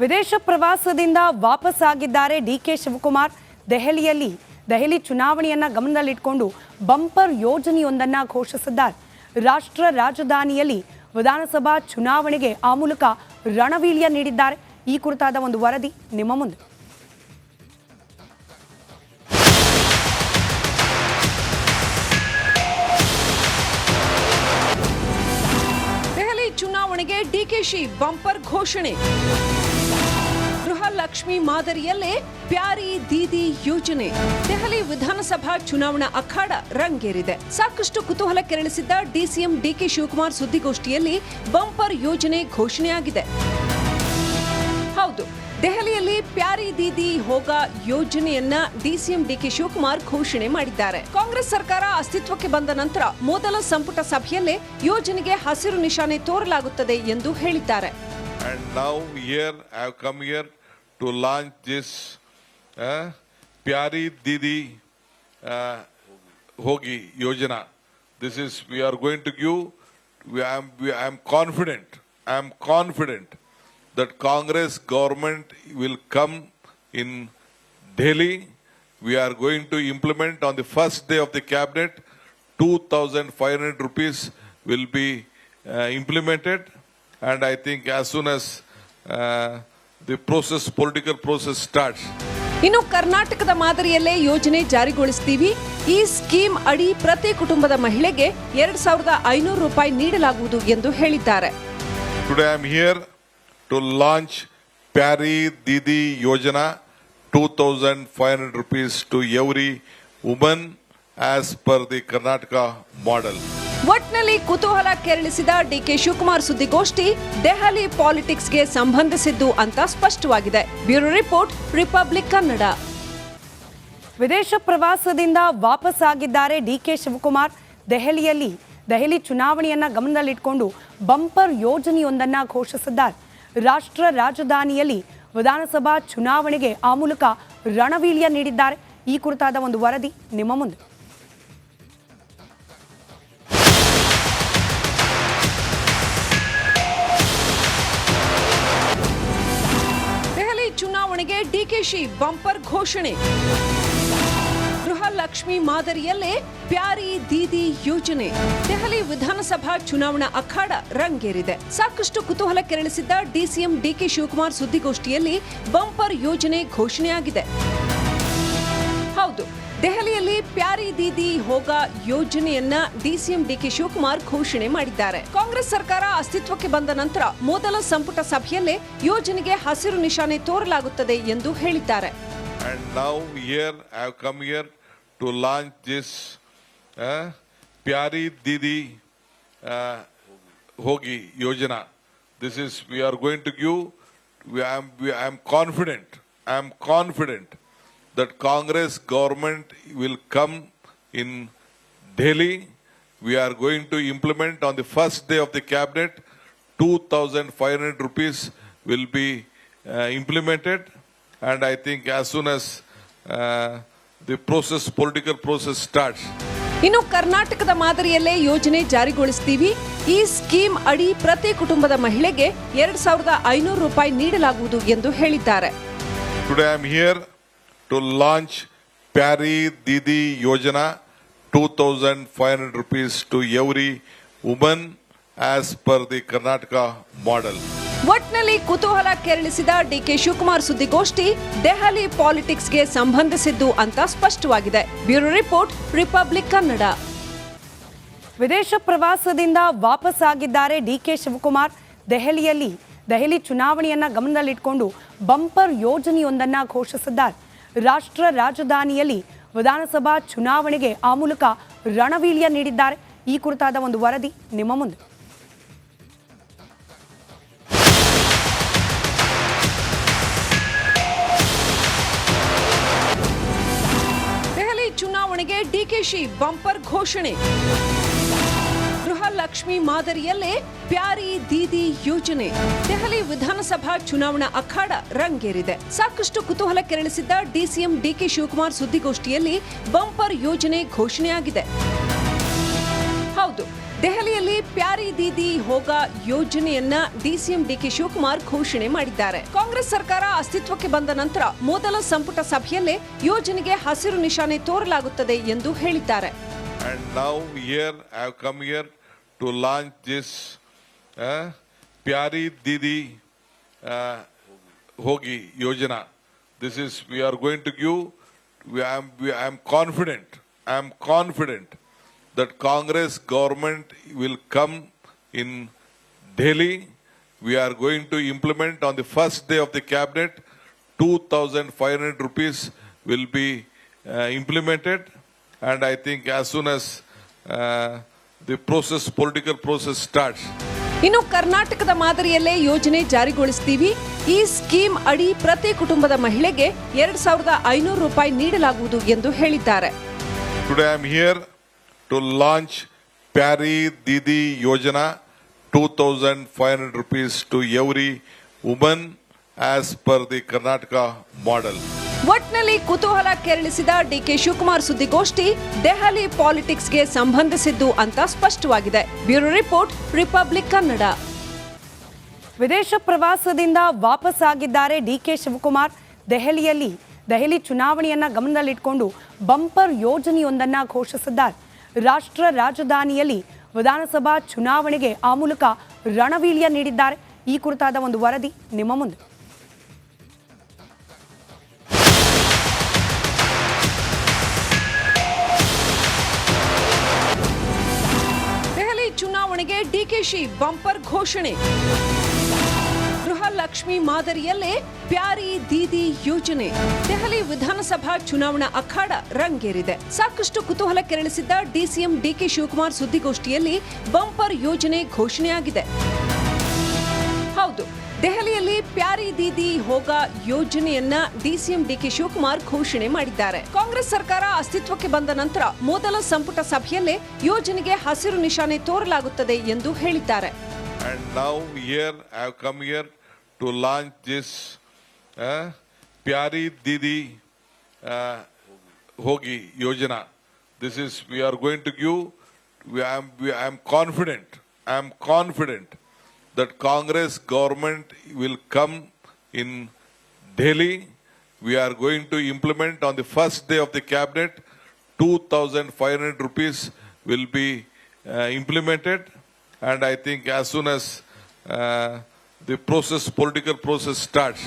ವಿದೇಶ ಪ್ರವಾಸದಿಂದ ವಾಪಸ್ಸಾಗಿದ್ದಾರೆ D K Shivakumar. ದೆಹಲಿಯಲ್ಲಿ ದೆಹಲಿ ಚುನಾವಣೆಯನ್ನ ಗಮನದಲ್ಲಿಟ್ಟುಕೊಂಡು ಬಂಪರ್ ಯೋಜನೆಯೊಂದನ್ನು ಘೋಷಿಸಿದ್ದಾರೆ. ರಾಷ್ಟ್ರ ರಾಜಧಾನಿಯಲ್ಲಿ ವಿಧಾನಸಭಾ ಚುನಾವಣೆಗೆ ಆ ಮೂಲಕ ರಣವೀಳ್ಯ ನೀಡಿದ್ದಾರೆ. ಈ ಕುರಿತಾದ ಒಂದು ವರದಿ ನಿಮ್ಮ ಮುಂದೆ. ದೆಹಲಿ ಚುನಾವಣೆಗೆ ಡಿಕೆಶಿ ಬಂಪರ್ ಘೋಷಣೆ. ಗೃಹಲಕ್ಷ್ಮಿ ಮಾದರಿಯಲ್ಲೇ ಪ್ಯಾರಿ ದೀದಿ ಯೋಜನೆ. ದೆಹಲಿ ವಿಧಾನಸಭಾ ಚುನಾವಣಾ ಅಖಾಡ ರಂಗೇರಿದೆ. ಸಾಕಷ್ಟು ಕುತೂಹಲ ಕೆರಳಿಸಿದ್ದ ಡಿಸಿಎಂ ಡಿಕೆ ಶಿವಕುಮಾರ್ ಸುದ್ದಿಗೋಷ್ಠಿಯಲ್ಲಿ ಬಂಪರ್ ಯೋಜನೆ ಘೋಷಣೆಯಾಗಿದೆ. ಹೌದು, ದೆಹಲಿಯಲ್ಲಿ ಪ್ಯಾರಿ ದೀದಿ ಹೋಗ ಯೋಜನೆಯನ್ನ ಡಿಸಿಎಂ ಡಿಕೆ ಶಿವಕುಮಾರ್ ಘೋಷಣೆ ಮಾಡಿದ್ದಾರೆ. ಕಾಂಗ್ರೆಸ್ ಸರ್ಕಾರ ಅಸ್ತಿತ್ವಕ್ಕೆ ಬಂದ ನಂತರ ಮೊದಲ ಸಂಪುಟ ಸಭೆಯಲ್ಲೇ ಯೋಜನೆಗೆ ಹಸಿರು ನಿಶಾನೆ ತೋರಲಾಗುತ್ತದೆ ಎಂದು ಹೇಳಿದ್ದಾರೆ. To launch this uh, Pyari Didi uh, Hogi Yojana. This is we are going to give. We, I am we, I am confident. I am confident that Congress government will come in Delhi. We are going to implement on the first day of the cabinet. 2,500 rupees will be uh, implemented, and I think as soon as uh, the process political process start ಇನ್ನು ಕರ್ನಾಟಕದ ಮಾದರಿಯಲ್ಲೇ ಯೋಜನೆ ಜಾರಿಗೊಳಿಸ್ತೀವಿ. ಈ scheme ಅಡಿ ಪ್ರತಿ ಕುಟುಂಬದ ಮಹಿಳೆಗೆ ಎರಡ್ ಸಾವಿರದ ಐನೂರು ರೂಪಾಯಿ ನೀಡಲಾಗುವುದು ಎಂದು ಹೇಳಿದ್ದಾರೆ. Today I am here to launch Pari Didi Yojana, 2,500 rupees to every woman as per the Karnataka model. ಒಟ್ನಲ್ಲಿ ಕುತೂಹಲ ಕೆರಳಿಸಿದ ಡಿಕೆ ಶಿವಕುಮಾರ್ ಸುದ್ದಿಗೋಷ್ಠಿ ದೆಹಲಿ ಪಾಲಿಟಿಕ್ಸ್ಗೆ ಸಂಬಂಧಿಸಿದ್ದು ಅಂತ ಸ್ಪಷ್ಟವಾಗಿದೆ. Bureau report, Republic Kannada. ವಿದೇಶ ಪ್ರವಾಸದಿಂದ ವಾಪಸ್ಸಾಗಿದ್ದಾರೆ ಡಿ ಕೆ ಶಿವಕುಮಾರ್. ದೆಹಲಿಯಲ್ಲಿ ದೆಹಲಿ ಚುನಾವಣೆಯನ್ನ ಗಮನದಲ್ಲಿಟ್ಟುಕೊಂಡು ಬಂಪರ್ ಯೋಜನೆಯೊಂದನ್ನು ಘೋಷಿಸಿದ್ದಾರೆ. ರಾಷ್ಟ್ರ ರಾಜಧಾನಿಯಲ್ಲಿ ವಿಧಾನಸಭಾ ಚುನಾವಣೆಗೆ ಆ ಮೂಲಕ ರಣವೀಳ್ಯ ನೀಡಿದ್ದಾರೆ. ಈ ಕುರಿತಾದ ಒಂದು ವರದಿ ನಿಮ್ಮ ಮುಂದೆ. ಡಿಕೆಶಿ ಬಂಪರ್ ಘೋಷಣೆ. ಗೃಹಲಕ್ಷ್ಮಿ ಮಾದರಿಯಲ್ಲೇ ಪ್ಯಾರಿ ದೀದಿ ಯೋಜನೆ. ದೆಹಲಿ ವಿಧಾನಸಭಾ ಚುನಾವಣಾ ಅಖಾಡ ರಂಗೇರಿದೆ. ಸಾಕಷ್ಟು ಕುತೂಹಲ ಕೆರಳಿಸಿದ್ದ ಡಿಸಿಎಂ ಡಿಕೆ ಶಿವಕುಮಾರ್ ಸುದ್ದಿಗೋಷ್ಠಿಯಲ್ಲಿ ಬಂಪರ್ ಯೋಜನೆ ಘೋಷಣೆಯಾಗಿದೆ. ಹೌದು ದೆಹಲಿಯಲ್ಲಿ ಪ್ಯಾರಿ ದೀದಿ ಹೋಗ ಯೋಜನೆಯನ್ನ ಡಿಸಿಎಂ ಡಿಕೆ ಶಿವಕುಮಾರ್ ಘೋಷಣೆ ಮಾಡಿದ್ದಾರೆ. ಕಾಂಗ್ರೆಸ್ ಸರ್ಕಾರ ಅಸ್ತಿತ್ವಕ್ಕೆ ಬಂದ ನಂತರ ಮೊದಲ ಸಂಪುಟ ಸಭೆಯಲ್ಲೇ ಯೋಜನೆಗೆ ಹಸಿರು ನಿಶಾನೆ ತೋರಲಾಗುತ್ತದೆ ಎಂದು ಹೇಳಿದ್ದಾರೆ. And now here, I have come here to launch this give Pyari Didi confident I am This that Congress government will come in Delhi. We are going to implement on the first day of the cabinet. 2,500 rupees will be uh, implemented, and I think as soon as uh, the process, political process starts, ಇನ್ನು ಕರ್ನಾಟಕದ ಮಾದರಿಯಲ್ಲೇ ಯೋಜನೆ ಜಾರಿಗೊಳಿಸ್ತೀವಿ ಈ scheme ಅಡಿ ಪ್ರತಿ ಕುಟುಂಬದ ಮಹಿಳೆಗೆ ಎರಡ್ ಸಾವಿರದ ಐನೂರು ರೂಪಾಯಿ ನೀಡಲಾಗುವುದು ಎಂದು ಹೇಳಿದ್ದಾರೆ today I am here to launch Pari Didi Yojana, 2,500 rupees to every woman as per the Karnataka model. ಒಟ್ನಲ್ಲಿ ಕುತೂಹಲ ಕೆರಳಿಸಿದ ಡಿಕೆ ಶಿವಕುಮಾರ್ ಸುದ್ದಿಗೋಷ್ಠಿ ದೆಹಲಿ ಪಾಲಿಟಿಕ್ಸ್ಗೆ ಸಂಬಂಧಿಸಿದ್ದು ಅಂತ ಸ್ಪಷ್ಟವಾಗಿದೆ. Bureau report Republic Kannada. ವಿದೇಶ ಪ್ರವಾಸದಿಂದ ವಾಪಸ್ಸಾಗಿದ್ದಾರೆ ಡಿ ಕೆ ಶಿವಕುಮಾರ್. ದೆಹಲಿಯಲ್ಲಿ ದೆಹಲಿ ಚುನಾವಣೆಯನ್ನ ಗಮನದಲ್ಲಿಟ್ಕೊಂಡು ಬಂಪರ್ ಯೋಜನೆಯೊಂದನ್ನ ಘೋಷಿಸಿದ್ದಾರೆ. ರಾಷ್ಟ್ರ ರಾಜಧಾನಿಯಲ್ಲಿ ವಿಧಾನಸಭಾ ಚುನಾವಣೆಗೆ ಆ ಮೂಲಕ ರಣವೀಳ್ಯ ನೀಡಿದ್ದಾರೆ. ಈ ಕುರಿತಾದ ಒಂದು ವರದಿ ನಿಮ್ಮ ಮುಂದೆ. ದೆಹಲಿ ಚುನಾವಣೆಗೆ ಡಿಕೆಶಿ ಬಂಪರ್ ಘೋಷಣೆ. ಗೃಹಲಕ್ಷ್ಮಿ ಮಾದರಿಯಲ್ಲೇ ಪ್ಯಾರಿ ದೀದಿ ಯೋಜನೆ. ದೆಹಲಿ ವಿಧಾನಸಭಾ ಚುನಾವಣಾ ಅಖಾಡ ರಂಗೇರಿದೆ. ಸಾಕಷ್ಟು ಕುತೂಹಲ ಕೆರಳಿಸಿದ್ದ ಡಿಸಿಎಂ ಡಿಕೆ ಶಿವಕುಮಾರ್ ಸುದ್ದಿಗೋಷ್ಠಿಯಲ್ಲಿ ಬಂಪರ್ ಯೋಜನೆ ಘೋಷಣೆಯಾಗಿದೆ. ಹೌದು, ದೆಹಲಿಯಲ್ಲಿ ಪ್ಯಾರಿ ದೀದಿ ಹೋಗ ಯೋಜನೆಯನ್ನ ಡಿಸಿಎಂ ಡಿಕೆ ಶಿವಕುಮಾರ್ ಘೋಷಣೆ ಮಾಡಿದ್ದಾರೆ. ಕಾಂಗ್ರೆಸ್ ಸರ್ಕಾರ ಅಸ್ತಿತ್ವಕ್ಕೆ ಬಂದ ನಂತರ ಮೊದಲ ಸಂಪುಟ ಸಭೆಯಲ್ಲೇ ಯೋಜನೆಗೆ ಹಸಿರು ನಿಶಾನೆ ತೋರಲಾಗುತ್ತದೆ ಎಂದು ಹೇಳಿದ್ದಾರೆ. To launch this uh, Pyari Didi uh, Hogi Yojana. This is we are going to give. We, I am we, I am confident. I am confident that Congress government will come in Delhi. We are going to implement on the first day of the cabinet. 2,500 rupees will be uh, implemented, and I think as soon as uh, the process political process start ಇನ್ನು ಕರ್ನಾಟಕದ ಮಾದರಿಯಲ್ಲೇ ಯೋಜನೆ ಜಾರಿಗೊಳಿಸ್ತೀವಿ. ಈ scheme ಅಡಿ ಪ್ರತಿ ಕುಟುಂಬದ ಮಹಿಳೆಗೆ ಎರಡ್ ಸಾವಿರದ ಐನೂರು ರೂಪಾಯಿ ನೀಡಲಾಗುವುದು ಎಂದು ಹೇಳಿದ್ದಾರೆ. To dam here to launch Pyari Didi Yojana two thousand five 2,500 rupees to every woman as per the Karnataka model. ಒಟ್ನಲ್ಲಿ ಕುತೂಹಲ ಕೆರಳಿಸಿದ ಡಿಕೆ ಶಿವಕುಮಾರ್ ಸುದ್ದಿಗೋಷ್ಠಿ ದೆಹಲಿ ಪಾಲಿಟಿಕ್ಸ್ಗೆ ಸಂಬಂಧಿಸಿದ್ದು ಅಂತ ಸ್ಪಷ್ಟವಾಗಿದೆ. Bureau report, Republic Kannada. ವಿದೇಶ ಪ್ರವಾಸದಿಂದ ವಾಪಸ್ಸಾಗಿದ್ದಾರೆ ಡಿ ಕೆ ಶಿವಕುಮಾರ್. ದೆಹಲಿಯಲ್ಲಿ ದೆಹಲಿ ಚುನಾವಣೆಯನ್ನ ಗಮನದಲ್ಲಿಟ್ಟುಕೊಂಡು ಬಂಪರ್ ಯೋಜನೆಯೊಂದನ್ನು ಘೋಷಿಸಿದ್ದಾರೆ. ರಾಷ್ಟ್ರ ರಾಜಧಾನಿಯಲ್ಲಿ ವಿಧಾನಸಭಾ ಚುನಾವಣೆಗೆ ಆ ಮೂಲಕ ರಣವೀಳ್ಯ ನೀಡಿದ್ದಾರೆ. ಈ ಕುರಿತಾದ ಒಂದು ವರದಿ ನಿಮ್ಮ ಮುಂದೆ. ಡಿಕೆಶಿ ಬಂಪರ್ ಘೋಷಣೆ. ಗೃಹಲಕ್ಷ್ಮಿ ಮಾದರಿಯಲ್ಲೇ ಪ್ಯಾರಿ ದೀದಿ ಯೋಜನೆ. ದೆಹಲಿ ವಿಧಾನಸಭಾ ಚುನಾವಣಾ ಅಖಾಡ ರಂಗೇರಿದೆ. ಸಾಕಷ್ಟು ಕುತೂಹಲ ಕೆರಳಿಸಿದ್ದ ಡಿಸಿಎಂ ಡಿಕೆ ಶಿವಕುಮಾರ್ ಸುದ್ದಿಗೋಷ್ಠಿಯಲ್ಲಿ ಬಂಪರ್ ಯೋಜನೆ ಘೋಷಣೆಯಾಗಿದೆ. ದೆಹಲಿಯಲ್ಲಿ ಪ್ಯಾರಿ ದೀದಿ ಹೋಗ ಯೋಜನೆಯನ್ನ ಡಿಸಿಎಂ ಡಿಕೆ ಶಿವಕುಮಾರ್ ಘೋಷಣೆ ಮಾಡಿದ್ದಾರೆ. ಕಾಂಗ್ರೆಸ್ ಸರ್ಕಾರ ಅಸ್ತಿತ್ವಕ್ಕೆ ಬಂದ ನಂತರ ಮೊದಲ ಸಂಪುಟ ಸಭೆಯಲ್ಲೇ ಯೋಜನೆಗೆ ಹಸಿರು ನಿಶಾನೆ ತೋರಲಾಗುತ್ತದೆ ಎಂದು ಹೇಳಿದ್ದಾರೆ. ಪ್ಯಾರಿ ದೀದಿ ಹೋಗಿ Yojana. This is we are going to give I am confident I am This that Congress government will come in Delhi. We are going to implement on the first day of the cabinet. 2,500 rupees will be uh, implemented, and I think as soon as uh, the process, political process starts,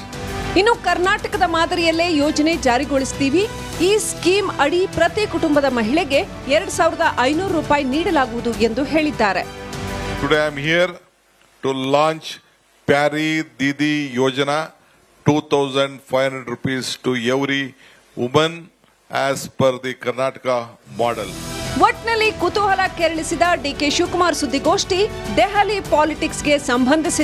ಇನ್ನು ಕರ್ನಾಟಕದ ಮಾದರಿಯಲ್ಲೇ ಯೋಜನೆ ಜಾರಿಗೊಳಿಸ್ತೀವಿ ಈ scheme ಅಡಿ ಪ್ರತಿ ಕುಟುಂಬದ ಮಹಿಳೆಗೆ ಎರಡ್ ಸಾವಿರದ ಐನೂರು ರೂಪಾಯಿ ನೀಡಲಾಗುವುದು ಎಂದು ಹೇಳಿದ್ದಾರೆ today I am here to launch Pari Didi Yojana, 2,500 rupees to every woman as per the Karnataka model. ಒಟ್ನಲ್ಲಿ ಕುತೂಹಲ ಕೆರಳಿಸಿದ ಡಿಕೆ ಶಿವಕುಮಾರ್ ಸುದ್ದಿಗೋಷ್ಠಿ ದೆಹಲಿ ಪಾಲಿಟಿಕ್ಸ್ಗೆ ಸಂಬಂಧಿಸಿದ